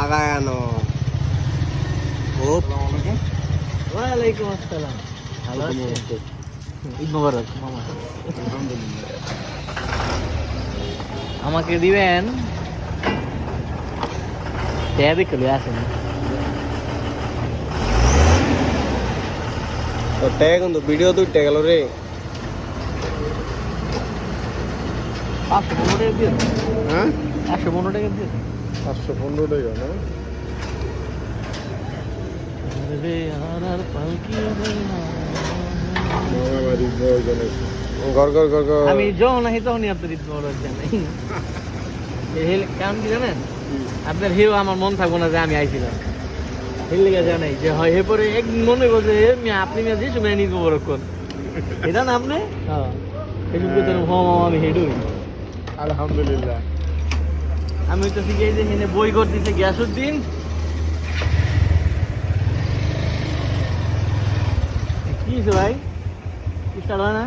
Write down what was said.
আগায়ানো ওয়ালাইকুম আসসালাম। ভালো আছেন? ঈদ মোবারক মামা। আমাকে দিবেন? দেখে লয়ে আসেন। তো ট্যাগ কিন্তু ভিডিও দুইটা গেল রে। পাঁচশো পনেরো টাকা দিয়ে। হ্যাঁ? একশো পনেরো টাকা দিয়ে পনেরো টাকা না? রে আর আর পালকি রে গর গর গর গর আমি যখন আহি তখনই আপনার ঈদ মোবারক জানাই। কারণ কি জানেন? আপনার হেও আমার মন থাকব না যে আমি আইছিলাম। হেল লেগে জানাই যে হয় হে পরে একদিন মনে করছে আপনি মিয়া যে সময় ঈদ মোবারক কোন এটা না আপনি? হ্যাঁ। এই জন্য হম হম আমি হেডুই। আলহামদুলিল্লাহ। আমি তো শিখে যে এখানে বই করতেছে গ্যাসুদ্দিন কি হয়েছে ভাই? কি না?